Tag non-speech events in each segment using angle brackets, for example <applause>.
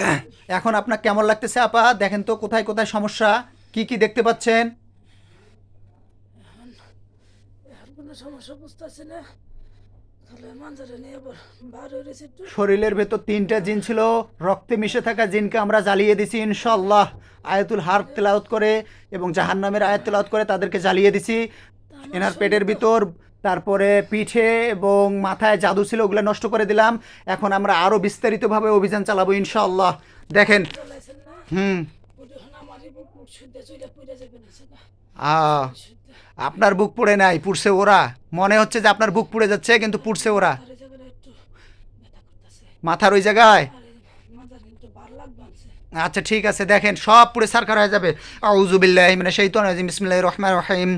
<coughs> এখন আপনার কেমন লাগতেছে আপা? দেখেন তো কোথায় কোথায় সমস্যা কি কি দেখতে পাচ্ছেন? শরীরের ভেতর তিনটা জিন ছিল রক্তে মিশে থাকা জিনকে আমরা জ্বালিয়ে দিছি ইনশাল্লাহ আয়াতুল হার তেলাওত করে এবং জাহান্নামের আয়াত তেলাওত করে তাদেরকে জ্বালিয়ে দিছি। এনার পেটের ভিতর তারপরে পিঠে এবং মাথায় জাদু ছিল, ওগুলো নষ্ট করে দিলাম। এখন আমরা আরও বিস্তারিতভাবে অভিযান চালাবো ইনশাল্লাহ দেখেন, হুম। আপনার বুক পুড়ে নাই, পুড়ছে ওরা। মনে হচ্ছে যে আপনার বুক পুড়ে যাচ্ছে, কিন্তু পুড়ছে ওরা। মাথার ওই জায়গায়? আচ্ছা ঠিক আছে দেখেন সব পুরো সারকার হয়ে যাবে আউযু বিল্লাহি মিনাশ শাইতানির রাজিম বিসমিল্লাহির রহমানির রহিম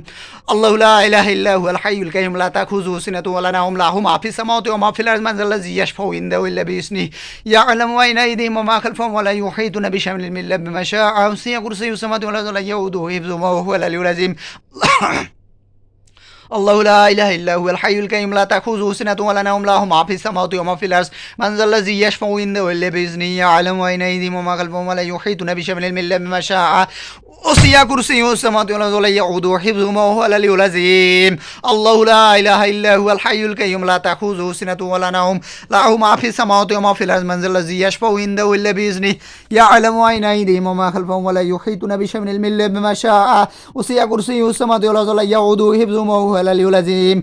আল্লাহুল্লাহ ইলাহ ইল্লাহু আল হাইয়ুল কাইয়ুম লা তাখুযুহু সিনাতু ওয়া লা নাউম লাহু মা ফিস সামাওয়াতি ওয়া মা ফিল আরদি মান যাল্লাযী ইয়াশফাউ ইনদাহু ইল্লা বিইসনি ইয়া'লামু বাইনা আইদিহিম ওয়া মা খালফাহুম ওয়া লা ইউহীতুনা বিশাইইন মিন ইল্লা বিমা শাআ ওয়া সিয়া কুরসিয়্যুস সামাওয়াতি ওয়াল আরদি ওয়া লা ইয়াউদুহু হিফযুহুমা ওয়া হুয়াল আলিয়্যুল আযীম الله لا إله إلا هو الحي القيوم لا تأخذه سنة ولا نوم له ما في السماوات وما في الأرض. من ذا الذي يشفع عنده إلا بإذنه يعلم أين أيديهم وما خلفهم ولا يحيطون علم إلا بما شاء. وسع كرسيه السماوات والأرض ولا يعوده حفظهما وهو العلي العظيم. الله لا إله إلا هو الحي القيوم لا تأخذه سنة ولا نوم. له ما في السماوات وما في الأرض من الذي يشفع عنده إلا بإذنه. يعلم أين أيديهم وما خلفهم ولا يحيطون بشيء من علم إلا بما شاء. وسع كرسيه السماوات والأرض ولا يعوده حفظهما وهو العلي العظيم.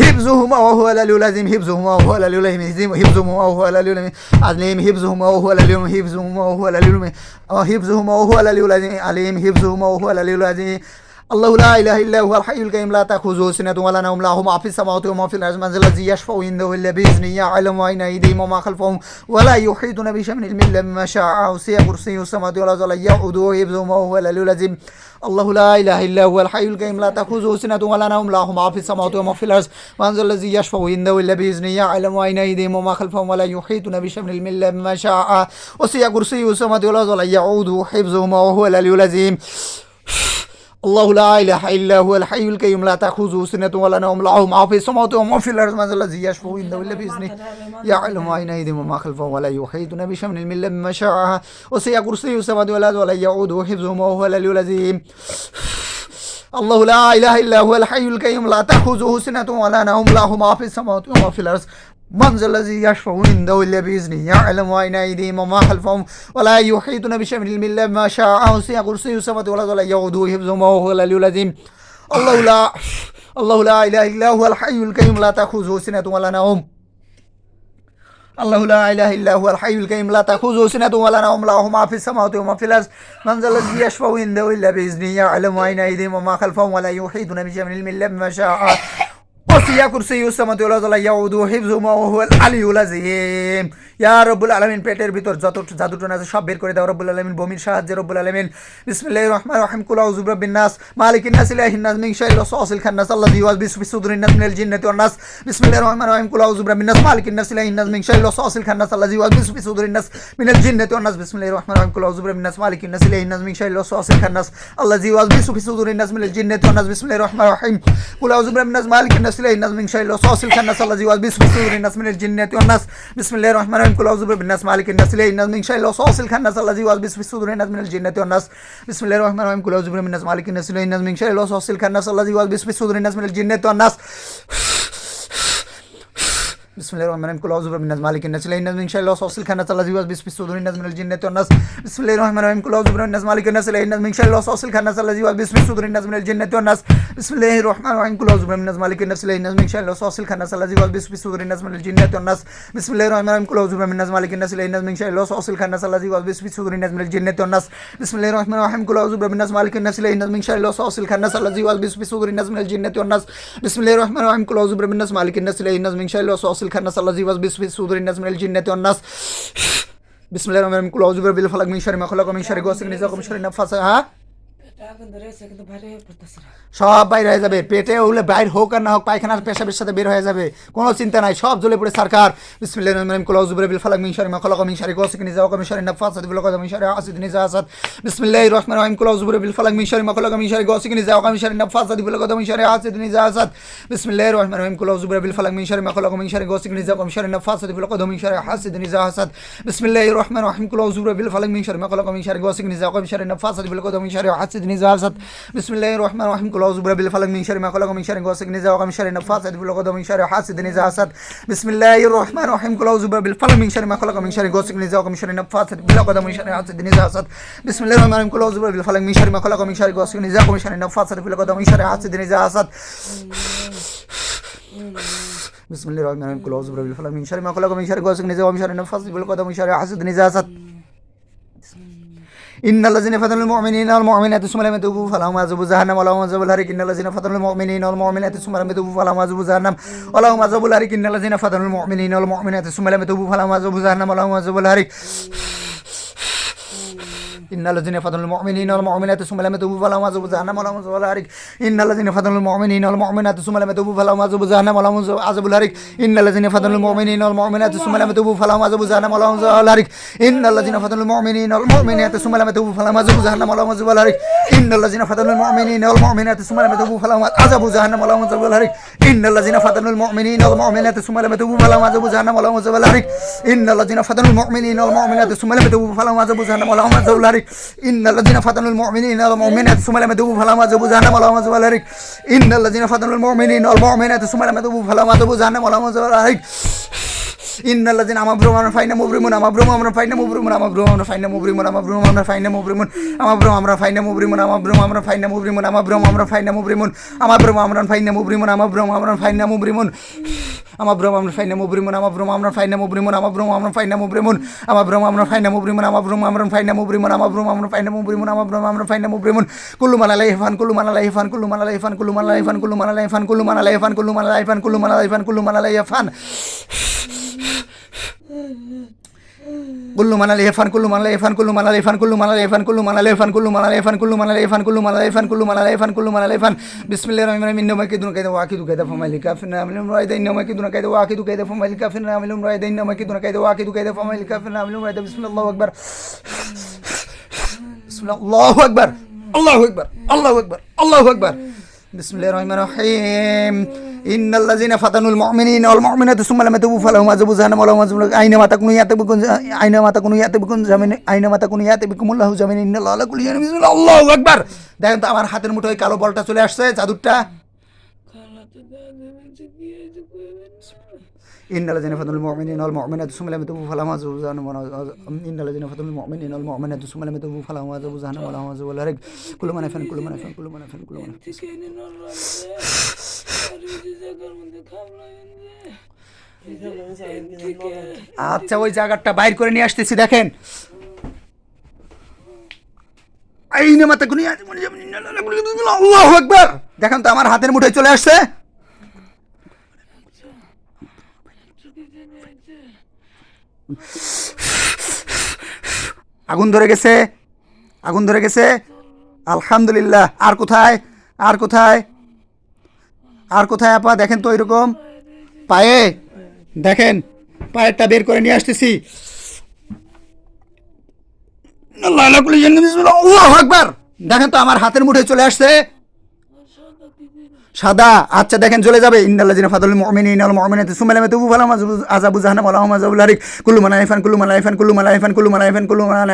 حفظهما وهو لا يلازم حفظهما وهو لا يلازم حفظهما وهو لا يلازم عليهم حفظهما وهو لا يلازم حفظهما وهو لا يلازم حفظهما وهو لا يلازم عليهم حفظهما وهو لا يلازم الله لا إله إلا هو الحي القيوم لا تأخذه سنة ولا نوم له ما في السماوات وما في الأرض من ذا الذي يشفع عنده إلا بإذنه يعلم أين أيديهم وما خلفهم ولا يحيطون بشيء من إلا بما شاء وسع كرسيه السماوات والأرض ولا يعوده حفظهما وهو العلي العظيم. الله لا إله إلا هو الحي القيوم لا تأخذه سنة ولا نوم له ما في السماوات وما في الأرض من ذا الذي يشفع عنده إلا بإذنه يعلم أين أيديهم وما خلفهم ولا يحيطون بشيء من إلا بما شاء وسع كرسيه السماوات والأرض ولا يعوده حفظهما وهو العلي العظيم. الله لا إله إلا هو الحي القيوم لا تأخذه سنة ولا نوم له ما في السماوات وما في الأرض من الذي يشفع عنده إلا بإذنه. يعلم أين ايديهم وما خلفهم ولا يحيطون بشيء من بما شاء وسع كرسيه السماوات والأرض ولا يعوده حفظهما وهو العلي العظيم. الله لا إله إلا هو الحي القيوم لا تأخذه سنة ولا نوم له ما في السماوات وما في الأرض. من الذي يشفع عنده الا بإذنه. يعلم أين أيديهم وما خلفهم ولا يحيطون بشيء من علم الا ما شاء. وسع كرسيه السماوات والأرض ولا يعوده حفظهما وهو العلي العظيم. الله لا الله لا إله إلا هو الحي القيوم. لا تأخذه سنة ولا نوم. الله لا إله إلا هو الحي القيوم. لا تأخذه سنة ولا نوم. له ما في السماوات وما في الأرض. من ذا الذي يشفع عنده الا بإذنه. يعلم أين أيديهم وما خلفهم ولا يحيطون بشيء من علم الا بما شاء. وسع كرسيه السماوات والارض لا يعوده حفظهما وهو العلي العظيم ইয়া রব্বুল আলামিন পেটের ভিতর যত জাদুটন আছে সব বের করে দাও রব্বুল আলামিন বমির সাহায্যে রব্বুল আলামিন বিসমিল্লাহির রহমানির রহিম কুল আউযু বিরাব্বিন নাস মালিকিন নাস ইলাহিন নাস মিন শাররিল ওয়াসওয়াসিল খান্নাস আল্লাযী ইউওয়াসবিসু ফি সুদুরিন নাস মিনাল জিন্নাতি ওয়ান নাস বিসমিল্লাহির রহমানির রহিম কুল আউযু বিরাব্বিন নাস মালিকিন নাস ইলাহিন নাস মিন শাররিল ওয়াসওয়াসিল খান্নাস আল্লাযী ইউওয়াসবিসু ফি সুদুরিন নাস মিনাল জিন্নাতি ওয়ান নাস বিসমিল্লাহির রহমানির রহিম কুল আউযু বিরাব্বিন নাস মালিকিন নাস ইলাহিন নাস মিন শাররিল ওয়াসওয়াসিল খান্নাস আল্লাযী ইউওয়াসবিসু ফি সুদুরিন নাস মিনাল জিন্নাতি ওয়ান নাস বিসমিল্লাহির রহমানির রহিম কুল আউযু বিরাব্বিন নাস মালিকিন নাস ইলাহিন ইন্নাস মিন শাইল ওয়াসাসিল খান নাস আল্লাহ জিওয়াজ বিসমি সুরি নাস মিন জিন্নাতি ওয়ান নাস বিসমিল্লাহির রহমানির রহিম কুল আউযু বিনাস মালিকিন নাস ইলাই ইন্নাস মিন শাইল ওয়াসাসিল খান নাস আল্লাহ জিওয়াজ বিসমি সুরি নাস মিন জিন্নাতি ওয়ান নাস বিসমিল্লাহির রহমানির রহিম কুল আউযু বিনাস মালিকিন নাস ইলাই ইন্নাস মিন শাইল ওয়াসাসিল খান নাস আল্লাহ জিওয়াজ বিসমি সুরি নাস মিন জিন্নাতি ওয়ান নাস بسم الله الرحمن الرحيم كل اعوذ بالناس مالك الناس لا الناس ان شاء الله سوصل خانه الله زيواز بس بس صدور الناس من الجنه والناس بسم الله الرحمن الرحيم كل اعوذ بالناس مالك الناس لا الناس ان شاء الله سوصل خانه الله زيواز بس بس صدور الناس من الجنه والناس بسم الله الرحمن الرحيم كل اعوذ بالناس مالك الناس لا الناس ان شاء الله سوصل خانه الله زيواز بس بس صدور الناس من الجنه والناس بسم الله الرحمن الرحيم كل اعوذ بالناس مالك الناس لا الناس ان شاء الله سوصل خانه الله زيواز بس بس صدور الناس من الجنه والناس بسم الله الرحمن الرحيم كل اعوذ بالناس مالك الناس لا الناس ان شاء الله سوصل خانه الله زيواز بس بس صدور الناس من الجنه والناس بسم الله الرحمن الرحيم كل اعوذ بالناس مالك الناس لا الناس ان شاء الله سوصل রাসুল খান্নাস আল্লাহ জিবাস বিসফি সুদুর ইন্নাস মিনাল জিন্নাতি ওয়ান্নাস বিসমিল্লাহির রহমানির রহিম। কুল আউযু বিল ফালাক মিন শাররি মা খালাক মিন শাররি গাসিকিন ইযা ওয়াকাব মিন শাররি নাফাসাহা হ্যাঁ? সব বাইর হয়ে যাবে পেটে উলে বাইর হোক আর না হোক পায়খানার পেশাবের সাথে বের হয়ে যাবে কোনো চিন্তা নাই সব জ্বলে পড়ে সরকার বিল বিসমিল্লাহির রহমানির রহিম কুল ফালাক মিনশারি মাখলাক মিনশারি কসিক নিজাও কমিশারি নাফাসাদ বিল বিসমিল্লাহির রহমানির রহিম ফালাক মিনশারি মাখলাক মিনশারি কসিক বিল বিসমিল্লাহির রহমানির রহিম কলাউজুবরাবিল ফালাক মিনশারি نزاع السد بسم الله الرحمن الرحيم كل اعوذ برب الفلق من شر ما خلق من شر غاسق نزاع ومن شر النفاثات في العقد من شر حاسد نزاع السد بسم الله الرحمن الرحيم كل اعوذ برب الفلق من شر ما خلق من شر غاسق نزاع ومن شر النفاثات في العقد من شر حاسد نزاع السد بسم الله الرحمن الرحيم كل اعوذ برب الفلق من شر ما خلق من شر غاسق نزاع ومن شر النفاثات في العقد من شر حاسد نزاع السد بسم الله الرحمن الرحيم كل اعوذ برب الفلق من شر ما خلق من شر غاسق نزاع ومن شر النفاثات في العقد من شر حاسد نزاع السد ইন্নাল্লাযিনা ফাতানুল মুমিনিনা ওয়াল মুমিনাতি সুমা লাম ইয়াতুবু ফালাহুম আযাবু জাহান্নাম ওয়া লাহুম আযাবুল হারিক। ইন্নাল্লাযিনা ফাতানুল মুমিনিনা ওয়াল মুমিনাতি সুমা লাম ইয়াতুবু ফালাহুম আযাবু জাহান্নাম ওয়া লাহুম আযাবুল হারিক। ইন্নাল্লাযিনা ফাতানুল মুমিনিনা ওয়াল মুমিনাতি সুমা লাম ইয়াতুবু ফালাহুম আযাবু জাহান্নাম ওয়া লাহুম আযাবুল হারিক। إن الذين فتنوا المؤمنين والمؤمنات ثم لم يتوبوا فلهم عذاب جهنم ولهم عذاب الحريق إن الذين فتنوا المؤمنين والمؤمنات ثم لم يتوبوا فلهم عذاب جهنم ولهم عذاب الحريق إن الذين فتنوا المؤمنين والمؤمنات ثم لم يتوبوا فلهم عذاب جهنم ولهم عذاب الحريق إن الذين فتنوا المؤمنين والمؤمنات ثم لم يتوبوا فلهم عذاب جهنم ولهم عذاب الحريق إن الذين فتنوا المؤمنين والمؤمنات ثم لم يتوبوا فلهم عذاب جهنم ولهم عذاب الحريق إن الذين فتنوا المؤمنين والمؤمنات ثم لم يتوبوا فلهم عذاب جهنم ولهم عذاب الحريق إن الذين فتنوا المؤمنين والمؤمنات ثم لم يتوبوا فلهم عذاب جهنم ولهم عذاب الحريق ইন্নাল্লাযিনা ফাতানুল মুমিনিনা ওয়াল মুমিনাত সুমা লাম ইয়াতুবু ফালাহুম আযাবু জাহান্নাম ওয়া লাহুম আযাবুল হারিক ইন্নাল্লাযিনা ফাতানুল মুমিনিনা ওয়াল মুমিনাত সুমা লাম ইয়াতুবু ফালাহুম আযাবু জাহান্নাম ওয়া লাহুম আযাবুল হারিক ইন্নাল্লাদিন আমা ভ্রম আমরা ফাইনা মুবরিমুন আমা ভ্রম আমরা ফাইনা মুবরিমুন আমা ভ্রম আমরা ফাইনা মুবরিমুন আমা ভ্রম আমরা ফাইনা মুবরিমুন আমা ভ্রম আমরা ফাইনা মুবরিমুন আমা ভ্রম আমরা ফাইনা মুবরিমুন আমা ভ্রম আমরা ফাইনা মুবরিমুন আমা ভ্রম আমরা ফাইনা মুবরিমুন আমা ভ্রম আমরা ফাইনা মুবরিমুন আমা ভ্রম আমরা ফাইনা মুবরিমুন আমা ভ্রম আমরা ফাইনা মুবরিমুন আমা ভ্রম আমরা ফাইনা মুবরিমুন আমা ভ্রম আমরা ফাইনা মুবরিমুন আমা ভ্রম আমরা ফাইনা মুবরিমুন আমা ভ্রম আমরা ফাইনা মুবরিমুন আমা ভ্রম আমরা ফাইনা মুবরিমুন কুল্লু মালালাই ইফান কুল্লু মালালাই ইফান কুল্লু মালালাই ইফান কুল্লু মালালাই ইফান কুল্লু মালালাই ইফান কুল্লু মালালাই ইফান কুল্লু মালালাই ইফান কুল্লু মালালাই ইফান কুল্লু মালালাই ইফান কুল্লু মালালাই ইফান কুল্লু মানাল এফান কুল্লু মানাল এফান কুল্লু মানাল এফান কুল্লু মানাল এফান কুল্লু মানাল এফান কুল্লু মানাল এফান কুল্লু মানাল এফান কুল্লু মানাল এফান কুল্লু মানাল এফান কুল্লু মানাল এফান বিসমিল্লাহির রহমানির রহিম ইন্নামা কিদুন কাইদা ওয়া কিদু কাইদা ফমাইল কাফির নামিলুম রাইদা ইন্নামা কিদুন কাইদা ওয়া কিদু কাইদা ফমাইল কাফির নামিলুম রাইদা ইন্নামা কিদুন কাইদা ওয়া কিদু কাইদা ফমাইল কাফির নামিলুম রাইদা বিসমিল্লাহু আকবার বিসমিল্লাহু আকবার আল্লাহু আকবার আল্লাহু আকবার আল্লাহু আকবার আল্লাহু আকবার বিসমিল্লাহির রহমানির রহিম ইন্নাল লাযিনা ফাতানুল মুমিনিনা ওয়াল মুমিনাতি সুম্মা লাম ইয়াতুবু ফালাহুম আযাবু জাহান্নাম ওয়া লাহুম আযাবুল আইনা মা তাকুনু ইয়াতুবু আইনা মা তাকুনু ইয়াতুবু কুন জামিন আইনা মা তাকুনু ইয়াতুবুকুমুল্লাহু জামিন দেখেন তো আমার হাতের মুঠোয় কালো বলটা চলে আসছে জাদুরটা إن الذين فتنوا المؤمنين والمؤمنات ثم لم يتوبوا فلهم عذاب جهنم ولهم- إن الذين فتنوا المؤمنين والمؤمنات ثم لم يتوبوا فلهم عذاب جهنم ولهم عذاب الحريق كل من يفعل كل من يفعل كل من يفعل كل من يفعل থেকে এনে নড়াচ্ছে আর এই যে জায়গার মধ্যে খাবলাইন যে থেকে আচ্ছা ওই জায়গাটা বাইর করে নিয়ে আসতেছি দেখেন আইনে মাথা গুনি আল্লাহু আকবার দেখেন তো আমার হাতের মুঠোয় চলে আসছে আগুন ধরে গেছে। আগুন ধরে গেছে। আলহামদুলিল্লাহ। আর কোথায়? আর কোথায়? আর কোথায়, আপা? দেখেন তো এরকম। পায়ে। দেখেন, পায়েরটা বের করে নিয়ে আসতেছি। দেখেন তো আমার হাতের মুঠে চলে আসছে। সাদা আচ্ছা দেখেন চলে যাবে। ইন্দাল্লাজিনা ফাদুল মমিন ইনাল মমিনাতে সুমেলামে তুবু ফালাম আজাবু জাহানাম আলাহম আজাবুল হারিক। কুল্লু মালা ইফান কুল্লু মালা ইফান কুল্লু মালা ইফান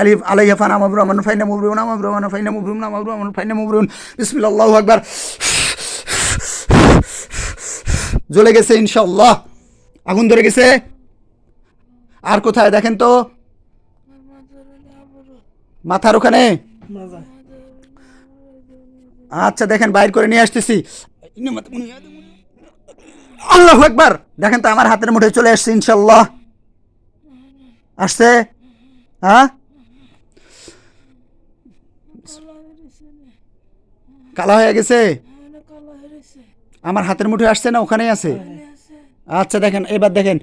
আলিফ। আলাইহা ফান আমাবু রহমান ফাইনা মুবরুন রহমান ফাইনা মুবরুন রহমান ফাইনা মুবরুন বিসমিল্লাহু আকবার। জ্বলে গেছে ইনশাল্লাহ আগুন ধরে গেছে। আর কোথায় দেখেন তো? মাথার ওখানে? আচ্ছা দেখেন, বাইর করে নিয়ে আসতেছি। আল্লাহ একবার দেখেন তো আমার হাতের মুঠে চলে আসছে ইনশাল্লাহ আসছে? হ্যাঁ? কালা হয়ে গেছে? আমার হাতের মুঠে আসছে না, ওখানেই আছে? আচ্ছা দেখেন, এবার দেখেন।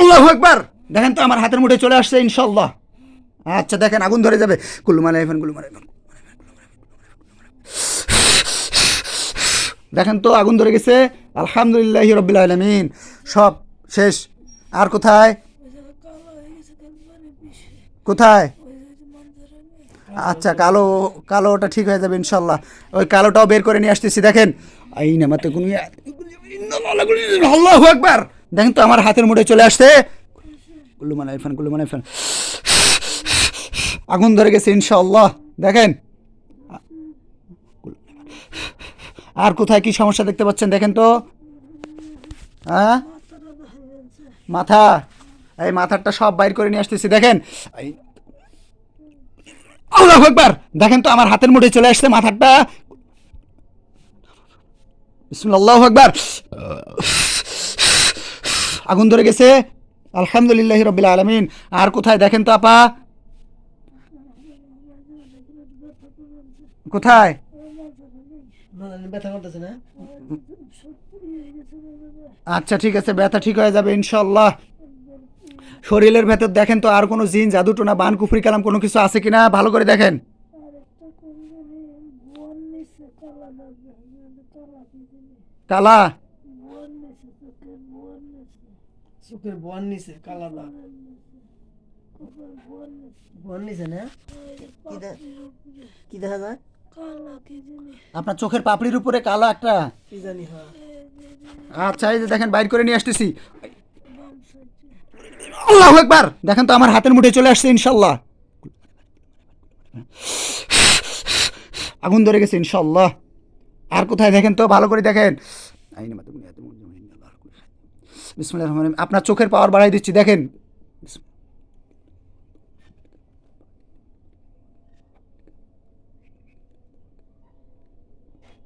আল্লাহ একবার দেখেন তো আমার হাতের মুঠে চলে আসছে ইনশাল্লাহ আচ্ছা দেখেন, আগুন ধরে যাবে। কুলুমান আইফেন কুলুমান আইফেন দেখেন তো আগুন ধরে গেছে। আলহামদুলিল্লাহ রবিল আলমিন। সব শেষ। আর কোথায়? একবারে কোথায়? আচ্ছা কালো, কালোটা ঠিক হয়ে যাবে ইনশাল্লাহ ওই কালোটাও বের করে নিয়ে আসতেছি, দেখেন। আই না মাতে কোনো আল্লাহু আকবার। দেখেন তো আমার হাতের মুঠে চলে আসছে। কুল্লুমান আইফান কুল্লুমান আইফান। আগুন ধরে গেছে ইনশাল্লাহ দেখেন। আর কোথায় কি সমস্যা দেখতে পাচ্ছেন? দেখেন তো। হ্যাঁ? মাথা। এই মাথারটা সব বাইর করে নিয়ে আসতেছি, দেখেন। আল্লাহু দেখেন তো, আমার হাতের মুঠে চলে আসছে মাথারটা। বিসমিল্লাহু আকবার। আগুন ধরে গেছে। আলহামদুলিল্লাহ রবিল আলমিন। আর কোথায়? দেখেন তো, আপা। কোথায়? ব্যথা করতেছে না? আচ্ছা ঠিক আছে ব্যথা ঠিক হয়ে যাবে ইনশাল্লাহ শরীরের ভেতর দেখেন তো আর কোনো জিন জাদুটোনা বান কুফরি কালাম কোনো কিছু আছে কিনা? ভালো করে দেখেন। কালা? কি চোখের বন নিছে কালা দাগ। বন নিছে না? দেখা যায়? আপনার চোখের পাপড়ির উপরে কালো একটা জানি হ্যাঁ। আচ্ছা এই যে দেখেন বাইর করে নিয়ে আসতেছি। আল্লাহু একবার দেখেন তো আমার হাতের মুঠে চলে আসছে ইনশাল্লাহ। আগুন ধরে গেছে ইনশাল্লাহ। আর কোথায়? দেখেন তো ভালো করে দেখেন। বিসমিল্লাহির রহমানির রহিম। আপনার চোখের পাওয়ার বাড়াই দিচ্ছি দেখেন।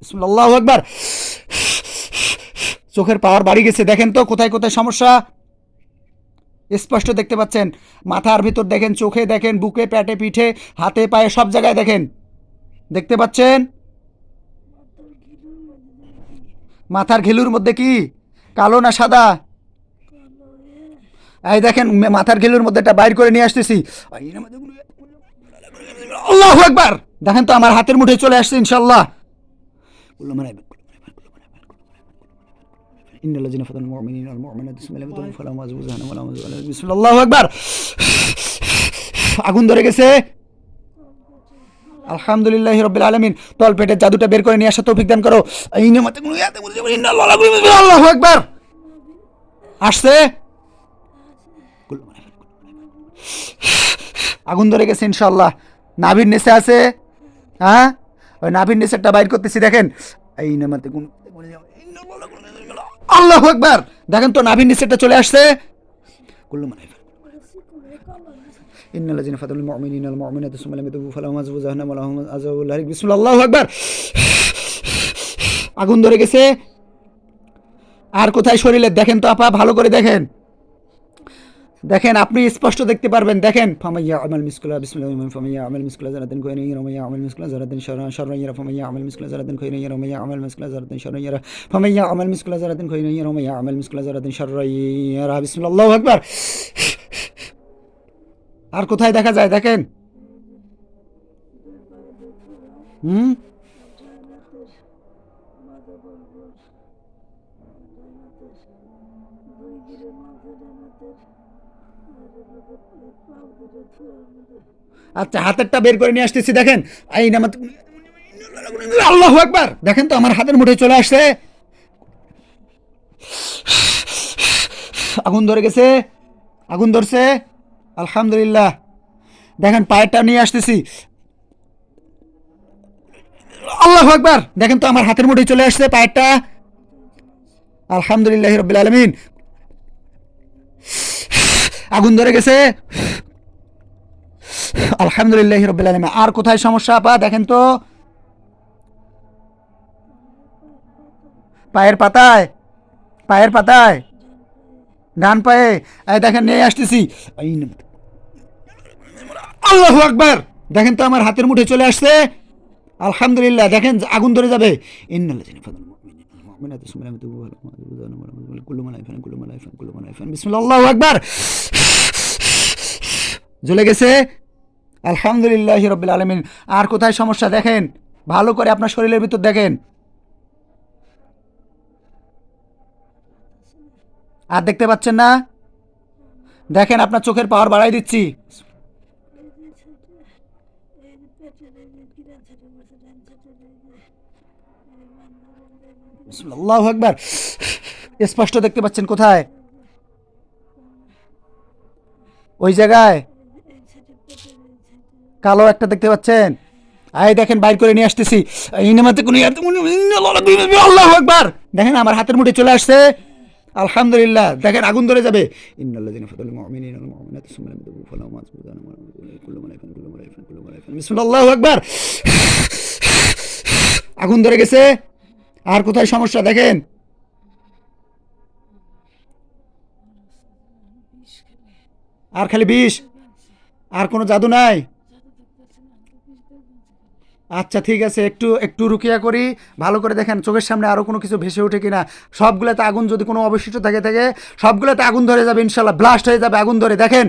বিসমিল্লাহু একবার চোখের পাওয়ার বাড়ি গেছে। দেখেন তো কোথায় কোথায় সমস্যা। স্পষ্ট দেখতে পাচ্ছেন। মাথার ভিতর দেখেন, চোখে দেখেন, বুকে প্যাটে পিঠে, হাতে, পায়ে, সব জায়গায় দেখেন। দেখতে পাচ্ছেন? মাথার ঘেলুর মধ্যে কি? কালো না সাদা? এই দেখেন মাথার ঘেলুর মধ্যে এটা বাইর করে নিয়ে আসতেছি। আল্লাহু একবার দেখেন তো আমার হাতের মুঠে চলে আসছে ইনশাল্লাহ إن الذين فتنوا المؤمنين والمؤمنات ثم لم يتوبوا فلهم عذاب جهنم ولهم عذاب الأليم. بسم الله الله أكبر আগুন ধরে গেছে আলহামদুলিল্লাহ রবিল আলমিন তল পেটের জাদুটা বের করে নিয়ে আসা তৌফিক দান করো ইনে মাতে গুলো ইয়াতে গুলো যাবে ইন্না আল্লাহ আকবার আল্লাহু আকবার আসছে আগুন ধরে গেছে ইনশাআল্লাহ নাভির নিচে আছে হ্যাঁ ওই নাভির নিচেরটা বাইর করতেছি দেখেন এই নামাতে গুণ আল্লাহ একবার দেখেন তো নাভির নিচেরটা চলে আসছে কুল্লু মানে إن الذين فتنوا المؤمنين والمؤمنات ثم لم يتوبوا فلهم عذاب جهنم ولهم عذاب الحريق بسم الله আল্লাহু আকবার আগুন ধরে গেছে আর কোথায় শরীরে দেখেন তো আপা ভালো করে দেখেন দেখেন, আপনি স্পষ্ট দেখতে পারবেন। দেখেন, ফামাইয়া আমাল মিসকুলা রহিম, ফামাইয়া আমাল মিসকুলা জারাতিন কোয়না ইয়ারামাইয়া আমাল মিসকুলা শারা ইয়ারা ফামাইয়া আমাল মিসকুলা জারাতিন কোয়না ইয়ারামাইয়া আমাল মিসকুলা জারাতিন শারা ফামাইয়া আমাল মিসকুলা জারাতিন কোয়না ইয়ারামাইয়া আমাল মিসকুলা জারাতিন শারা ইয়ারা বিসমিল্লাহ আকবার। আর কোথায় দেখা যায়? দেখেন। হুম? আচ্ছা হাতেরটা বের করে নিয়ে আসতেছি, দেখেন। এই নামাত আল্লাহ একবার দেখেন তো, আমার হাতের মুঠে চলে আসছে। আগুন ধরে গেছে, আগুন ধরছে। আলহামদুলিল্লাহ। দেখেন, পায়েরটা নিয়ে আসতেছি। আল্লাহ একবার দেখেন তো, আমার হাতের মুঠে চলে আসছে পায়েরটা। আলহামদুলিল্লাহ রবিল আলমিন। আগুন ধরে গেছে। আলহামদুলিল্লাহ রবিল আর কোথায় সমস্যা, আপা? দেখেন তো। পায়ের পাতায় পায়ের পাতায়, ডান পায়ে। দেখেন, নিয়ে আসতেছি। আল্লাহ আকবার! দেখেন তো, আমার হাতের মুঠে চলে আসছে। আলহামদুলিল্লাহ, দেখেন, আগুন ধরে যাবে। জ্বলে গেছে। আলহামদুলিল্লাহ রবিল আলমিন। আর কোথায় সমস্যা দেখেন? ভালো করে আপনার শরীরের ভিতর দেখেন। আর দেখতে পাচ্ছেন না? দেখেন, আপনার চোখের পাওয়ার বাড়াই দিচ্ছি। একবার স্পষ্ট দেখতে পাচ্ছেন কোথায়? ওই জায়গায় এই ছেলে পেটের এই ছেলে কালো একটা দেখতে পাচ্ছেন? আই দেখেন, বাইর করে নিয়ে আসতেছি। ইনামাতে কোনো আল্লাহ একবার দেখেন, আমার হাতের মুঠে চলে আসছে। আলহামদুলিল্লাহ, দেখেন, আগুন ধরে যাবে। আকবার। আগুন ধরে গেছে। আর কোথায় সমস্যা, দেখেন? আর খালি বিষ? আর কোনো জাদু নাই? আচ্ছা ঠিক আছে, একটু একটু রুকিয়া করি। ভালো করে দেখেন, চোখের সামনে আরও কোনো কিছু ভেসে ওঠে কিনা। সবগুলোতে আগুন যদি কোনো অবশিষ্ট থাকে থাকে, সবগুলোতে আগুন ধরে যাবে, ইনশাল্লাহ ব্লাস্ট হয়ে যাবে আগুন ধরে। দেখেন